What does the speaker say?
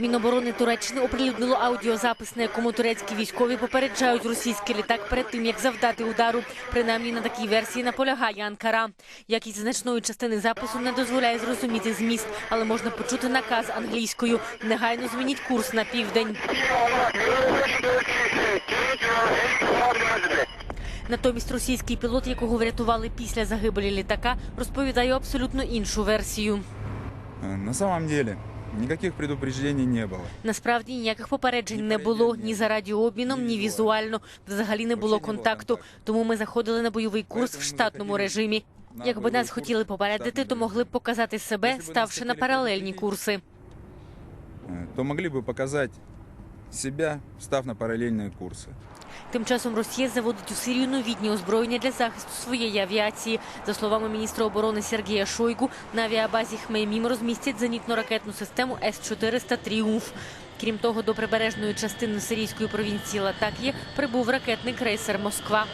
Міноборони Туреччини оприлюднило аудіозапис, на якому турецькі військові попереджають російський літак перед тим, як завдати удару. Принаймні на такій версії наполягає Анкара. Якість значної частини запису не дозволяє зрозуміти зміст, але можна почути наказ англійською. Негайно змініть курс на південь. Натомість російський пілот, якого врятували після загибелі літака, розповідає абсолютно іншу версію. Э, На самом деле никаких предупреждений не было. Насправді ніяких попереджень не було ні за радіообміном, ні візуально. Взагалі не було контакту. Тому ми заходили на бойовий курс в штатному режимі. Якби нас хотіли попередити, то могли б показати себе, ставши на паралельні курси. Э, То могли бы показать себя, став на параллельные курсы. Тим часом Росія заводить у Сирію новітні озброєння для захисту своєї авіації. За словами міністра оборони Сергія Шойгу, на авіабазі Хмеймім розмістять зенітно-ракетну систему С-400 «Тріумф». Крім того, до прибережної частини сирійської провінції Латак'є прибув ракетний крейсер Москва.